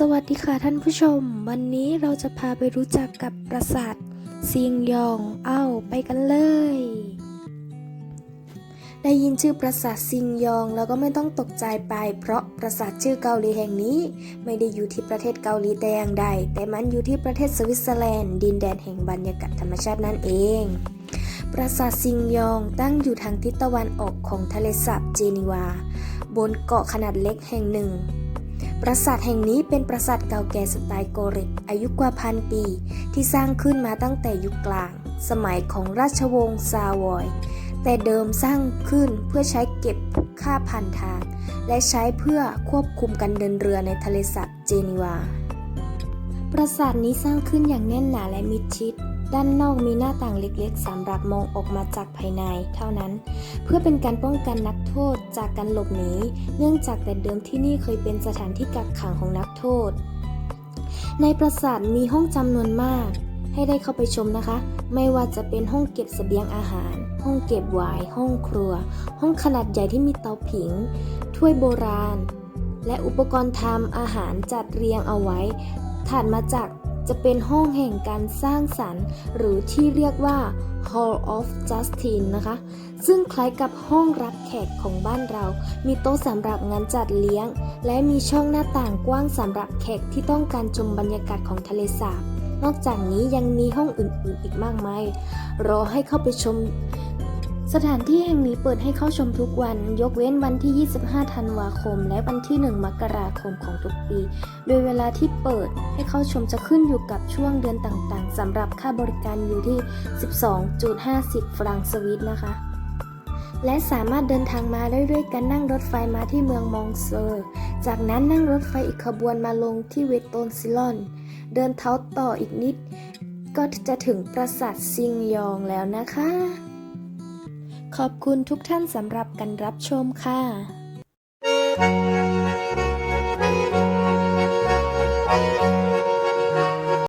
สวัสดีค่ะท่านผู้ชม วันนี้เราจะพาไปรู้จักกับปราสาทซิงยอง เอ้าไปกันเลย ได้ยินชื่อปราสาทซิงยองแล้วก็ไม่ต้องตกใจไป เพราะปราสาทชื่อเกาหลีแห่งนี้ ไม่ได้อยู่ที่ประเทศเกาหลีแต่อย่างใด แต่มันอยู่ที่ประเทศสวิตเซอร์แลนด์ ดินแดนแห่งบรรยากาศธรรมชาตินั่นเองปราสาทซิงยองตั้งอยู่ทางทิศตะวันออกของทะเลสาบเจนีวา บนเกาะขนาดเล็กแห่งหนึ่ง ปราสาทแห่งนี้เป็นปราสาทเก่าแก่สไตล์โกริกอายุกว่าพันปี ที่สร้างขึ้นมาตั้งแต่ยุคกลาง สมัยของราชวงศ์ซาวอย แต่เดิมสร้างขึ้นเพื่อใช้เก็บค่าผ่านทาง และใช้เพื่อควบคุมการเดินเรือในทะเลสาบเจนีวา ปราสาทนี้สร้างขึ้นอย่างแน่นหนาและมิดชิด ด้านนอกมีหน้าต่างเล็กๆสำหรับมองออกมาจากภายในเท่านั้น เพื่อเป็นการป้องกันนักโทษจากการหลบหนี เนื่องจากแต่เดิมที่นี่เคยเป็นสถานที่กักขังของนักโทษ ในปราสาทมีห้องจำนวนมาก ให้ได้เข้าไปชมนะคะ ไม่ว่าจะเป็นห้องเก็บเสบียงอาหาร ห้องเก็บไวน์ห้องครัว ห้องขนาดใหญ่ที่มีเตาผิง ถ้วยโบราณ และอุปกรณ์ทำอาหารจัดเรียงเอาไว้ ถัดมาจากจะเป็นห้องแห่งการสร้างสรรค์ หรือที่เรียกว่า Hall of Justice นะคะ ซึ่งคล้ายกับห้องรับแขกของบ้านเรา มีโต๊ะสำหรับงานจัดเลี้ยง และมีช่องหน้าต่างกว้างสำหรับแขกที่ต้องการชมบรรยากาศของทะเลสาบ นอกจากนี้ยังมีห้องอื่นๆอีกมากมาย รอให้เข้าไปชม สถานที่แห่งนี้เปิดให้เข้าชมทุกวัน ยกเว้นวันที่ 25 ธันวาคม และวันที่ 1 มกราคมของทุกปี โดยเวลาที่เปิดให้เข้าชมจะขึ้นอยู่กับช่วงเดือนต่างๆสำหรับค่าบริการอยู่ที่ 12.50 ฟรังก์สวิสนะคะ และสามารถเดินทางมาได้ด้วยการนั่งรถไฟมาที่เมืองมองเซอร์ จากนั้นนั่งรถไฟอีกขบวนมาลงที่เวตโตนซิลอน เดินเท้าต่ออีกนิด ก็จะถึงปราสาทซิงยองแล้วนะคะ ขอบคุณทุกท่านสำหรับการรับชมค่ะ